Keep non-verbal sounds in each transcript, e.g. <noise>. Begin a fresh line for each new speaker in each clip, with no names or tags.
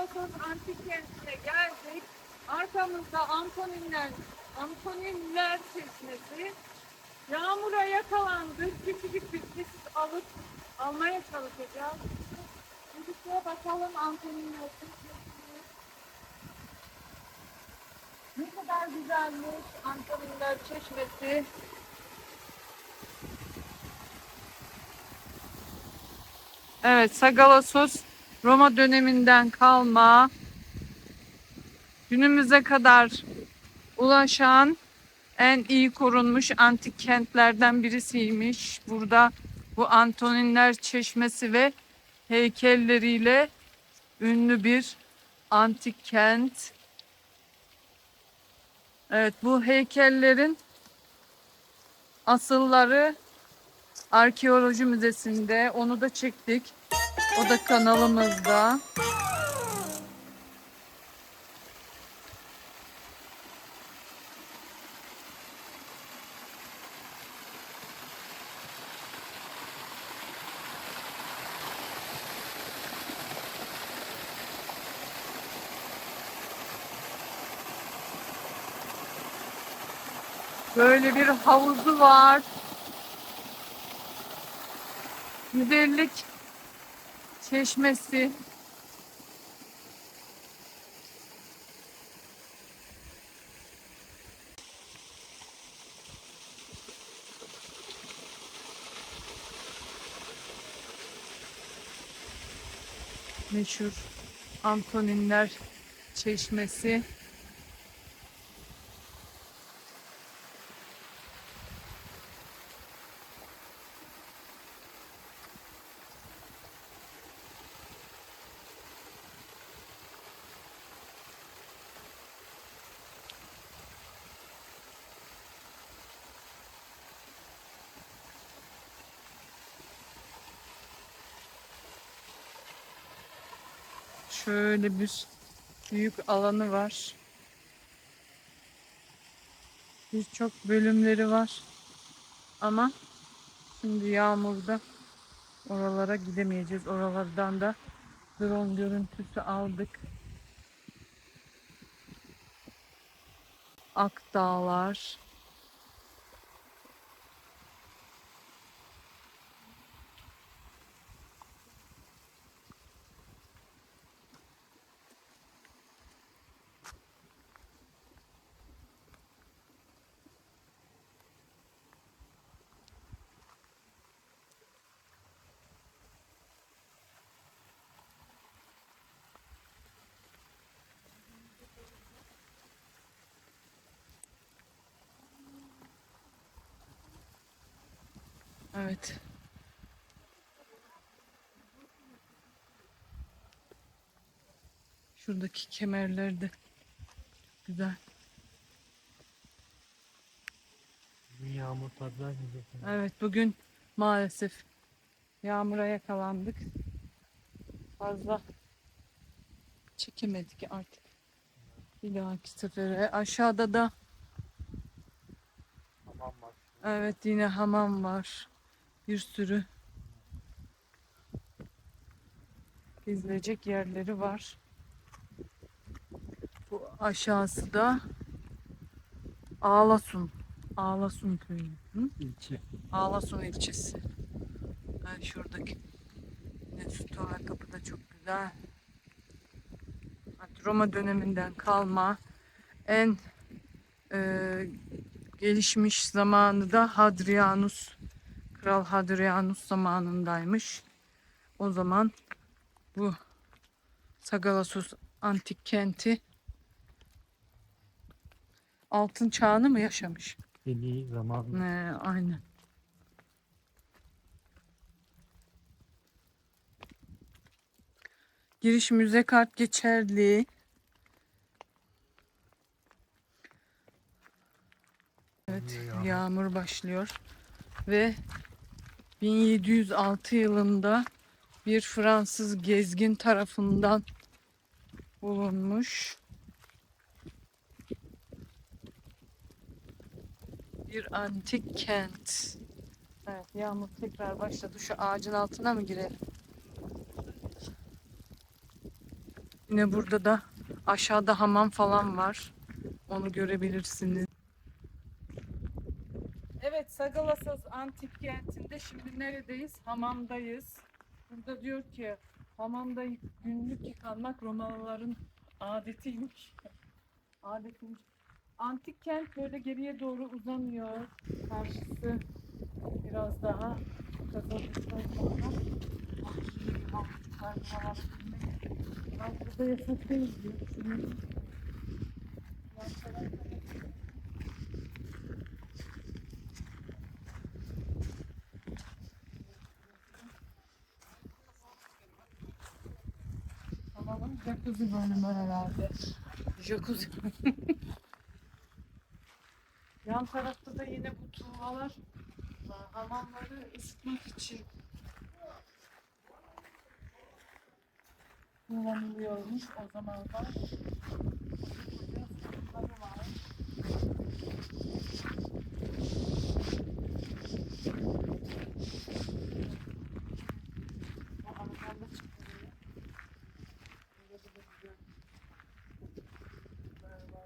Sazavakos Antik Kenti'ne geldik. Arkamızda Antoninler, Antoninler Çeşmesi. Yağmura yakalandık. Küçücük bir sis alıp almaya çalışacağız. Şuraya bakalım Antoninler Çeşmesi. Ne kadar güzelmiş Antoninler Çeşmesi. Evet, Sagalassos Roma döneminden kalma günümüze kadar ulaşan en iyi korunmuş antik kentlerden birisiymiş. Burada bu Antoninler Çeşmesi ve heykelleriyle ünlü bir antik kent. Evet, bu heykellerin asılları Arkeoloji Müzesi'nde. Onu da çektik. O da kanalımızda. Böyle bir havuzu var. Güzellik çeşmesi. Meşhur Antoninler Çeşmesi. Şöyle bir büyük alanı var. Birçok bölümleri var. Ama şimdi yağmurda oralara gidemeyeceğiz. Oralardan da drone görüntüsü aldık. Akdağlar. Evet. Şuradaki kemerler de güzel.
Yağmur vermeyecek. yani.
Evet bugün maalesef yağmura yakalandık. Fazla çekemedik artık. Bir dahaki sefere. Aşağıda da
Hamam var.
evet yine hamam var. Bir sürü gezilecek yerleri var. Bu aşağısı da Ağlasun. Ağlasun köyü. Hı?
İlçe.
Ağlasun ilçesi. Ben şuradaki sütun kapı da çok güzel. Roma döneminden kalma en e, gelişmiş zamanı da Hadrianus Kral Hadrianus zamanındaymış. O zaman bu Sagalassos antik kenti altın çağını mı yaşamış?
Deli zaman.
Ne, aynen. Giriş müze kart geçerli. Evet,
yağmur
başlıyor ve 1706 yılında bir Fransız gezgin tarafından bulunmuş. Bir antik kent. Evet, yağmur tekrar başladı. Şu ağacın altına mı girelim? Yine burada da aşağıda hamam falan var. Onu görebilirsiniz. Evet Sagalasas antik kentinde şimdi neredeyiz? Hamamdayız. Burada diyor ki hamamda günlük yıkanmak Romalıların adetiymiş. <laughs> Adetiymiş. Antik kent böyle geriye doğru uzanıyor. Karşısı biraz daha kazandıktan sonra Şimdi bir falan. Ben burada yasak değil diyor. Jacuzzi bölümü herhalde. Jacuzzi. <laughs> Yan tarafta da yine bu tuğlalar hamamları ısıtmak için kullanılıyormuş o zamanlar. Koca ısıtmaları var. O aradan da çıkıyor.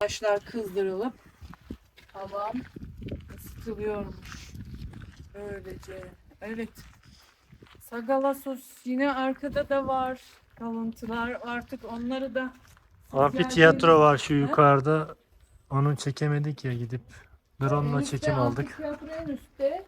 Taşlar kızdırılıp havam ısıtılıyormuş. Böylece. Evet. Sagalassos yine arkada da var. Kalıntılar artık onları da
Amfiteyatro var şu yukarıda. Onun çekemedik ya gidip. Drone'la çekim aldık.
amfiteyatro en üstte.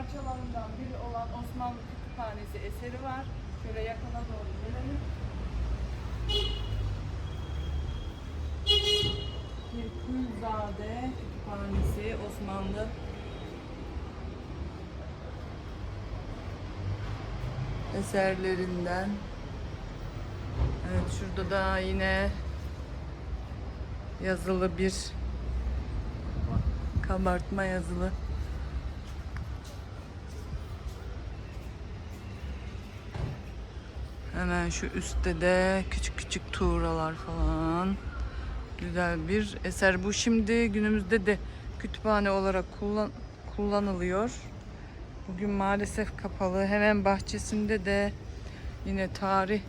Parçalarından biri olan Osmanlı Kütüphanesi eseri var. Şöyle yakına doğru gelelim. Bir Külzade Kütüphanesi Osmanlı eserlerinden. Evet şurada da yine yazılı bir kabartma yazılı. Hemen şu üstte de küçük küçük tuğralar falan. Güzel bir eser. Bu şimdi günümüzde de kütüphane olarak kullan kullanılıyor. Bugün maalesef kapalı. Hemen bahçesinde de yine tarih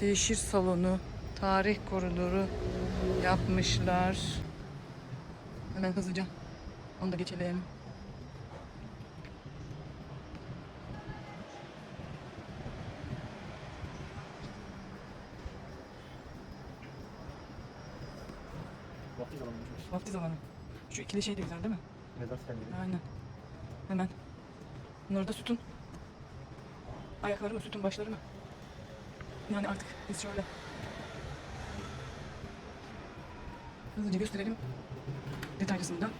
teşhir salonu, tarih koridoru yapmışlar. Hemen hızlıca onu da geçelim. Vakti zamanı. Şu ikili şey de güzel değil mi? Aynen. Hemen. Bunları da sütun. Ayakları mı sütun başları mı? Yani artık biz şöyle. Hızlıca gösterelim. Detaylısını da.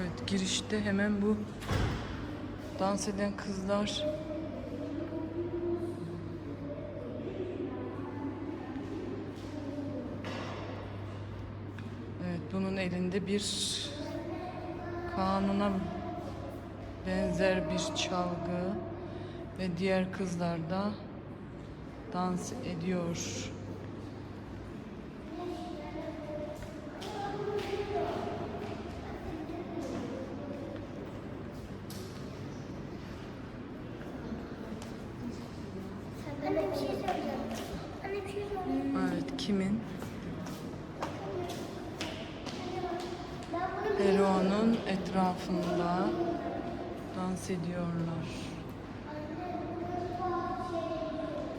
Evet girişte hemen bu dans eden kızlar. Elinde bir kanuna benzer bir çalgı ve diğer kızlar da dans ediyor.
Anne bir şey söyleyeceğim. Anne bir şey söyleyeceğim.
Evet kimin?
Ben bunu
Peron'un etrafında Dans ediyorlar.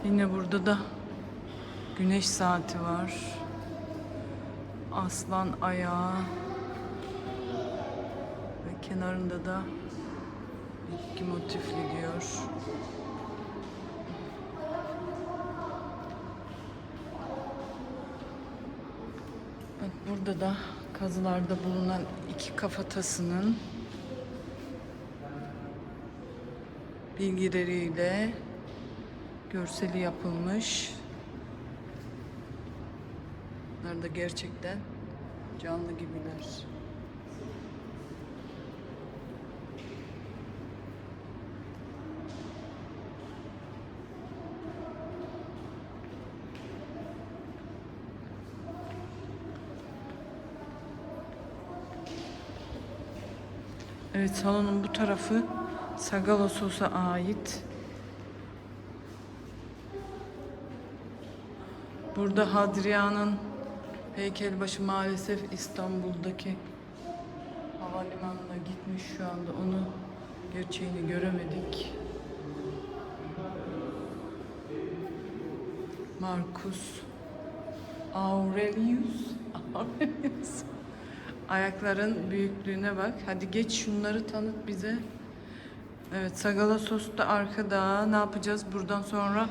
Yine burada da güneş saati var. Aslan ayağı ve kenarında da bitki motifli diyor. Bak burada da kazılarda bulunan iki kafatasının bilgileriyle görseli yapılmış. Bunlar da gerçekten canlı gibiler. Evet salonun bu tarafı Sagalosos'a ait. Burada Hadrian'ın heykelbaşı maalesef İstanbul'daki havalimanına gitmiş şu anda onu gerçeğini göremedik. Marcus Aurelius <laughs> Aurelius Ayakların büyüklüğüne bak. Hadi geç şunları tanıt bize. Evet Sagalassos da arkada. Ne yapacağız? Buradan sonra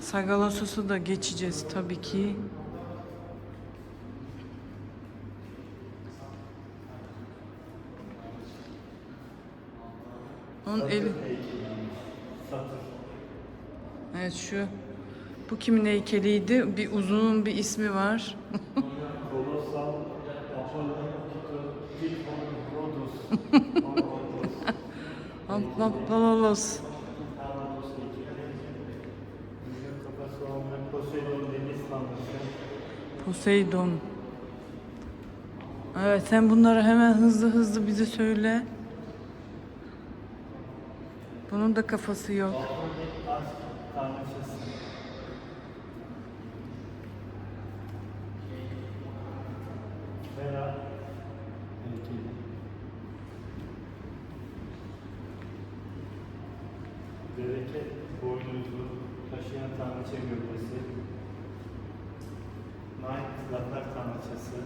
Sagalassos'u da geçeceğiz tabii ki. Onun eli... Evet şu. Bu kimin heykeliydi? Bir uzunun bir ismi var. <laughs>
Olmayan Poseidon.
Evet sen bunları hemen hızlı hızlı bize söyle. Bunun da kafası yok.
Tanrıçası. Tanrıça gövdesi. Night zafer tanrıçası.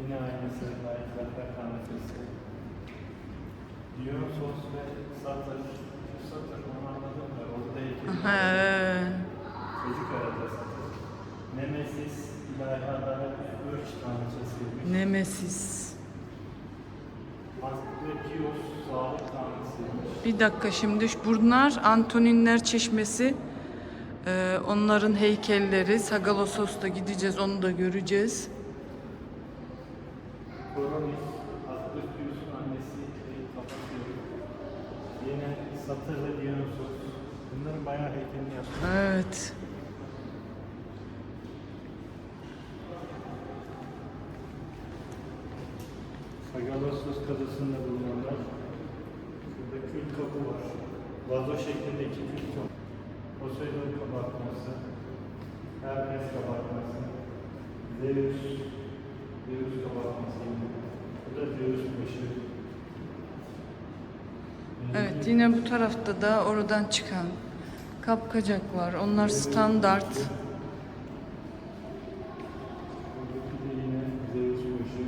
Yine aynısı Night zafer tanrıçası. Dionysos ve Satır. Şu Satır onu anladım da orada heykeli.
He.
Çocuk arada Satır. Nemesis ilahi adalet ırç tanrıçasıymış.
Nemesis. Bir dakika şimdi bunlar Antoninler Çeşmesi. Ee, onların heykelleri. Sagalossos'ta gideceğiz onu da göreceğiz.
Koronis, Asklepios'un annesi ve babası. Yine Satır ve Dionysos. Bunların bayağı heykelini yaptı.
Evet.
Sagalassos kadasında bulunanlar. Şurada kül kapı var. Vazo şeklindeki kül kapı. Poseidon kabartması. Hermes kabartması. Zeus. Zeus kabartması. Bu da Zeus başı.
Evet yine bu tarafta da oradan çıkan kapkacak var. Onlar standart.
Buradaki de yine Zeus başı.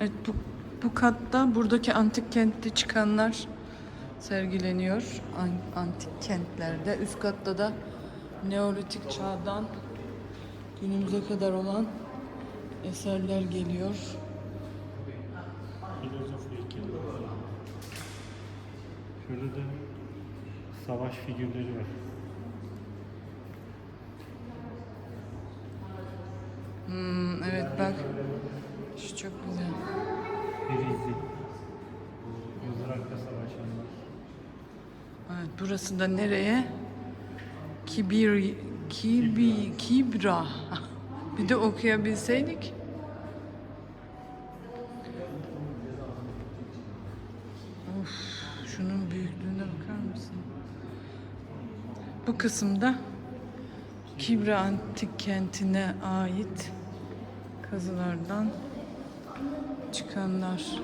Evet bu, bu katta buradaki antik kentte çıkanlar sergileniyor. An- antik kentlerde. Üst katta da Neolitik çağdan günümüze kadar olan eserler geliyor.
Filozof heykeli. Şurada da savaş figürleri var.
Hmm, evet bak. Şu çok güzel.
Birizi. Mızrakla savaşanlar.
Evet burası da nereye? Kibir, Kibi, Kibra. <laughs> Bir de okuyabilseydik. Of, şunun büyüklüğüne bakar mısın? Bu kısımda Kibra antik kentine ait kazılardan çıkanlar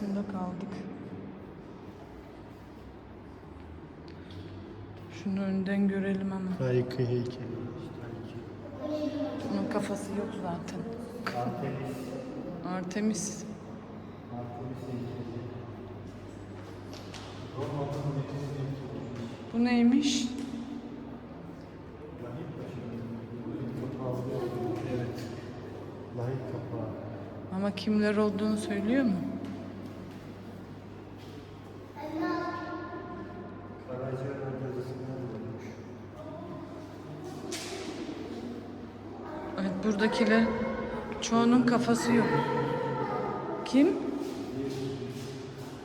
Bunun arkasında kaldık. Şunu önden görelim hemen.
Harika heykel.
Bunun kafası yok zaten.
Artemis.
Artemis. Bu neymiş?
Evet.
Ama kimler olduğunu söylüyor mu? Evet buradakiler çoğunun kafası yok. Kim?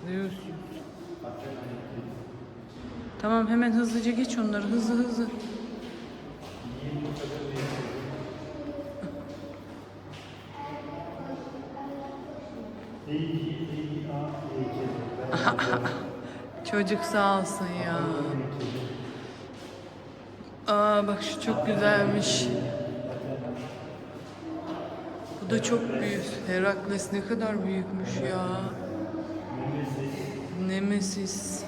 Zeus. Tamam hemen hızlıca geç onları hızlı hızlı. <laughs> Çocuk sağ olsun ya. Aa bak şu çok güzelmiş. Da çok büyük. Herakles ne kadar büyükmüş ya. Nemesis.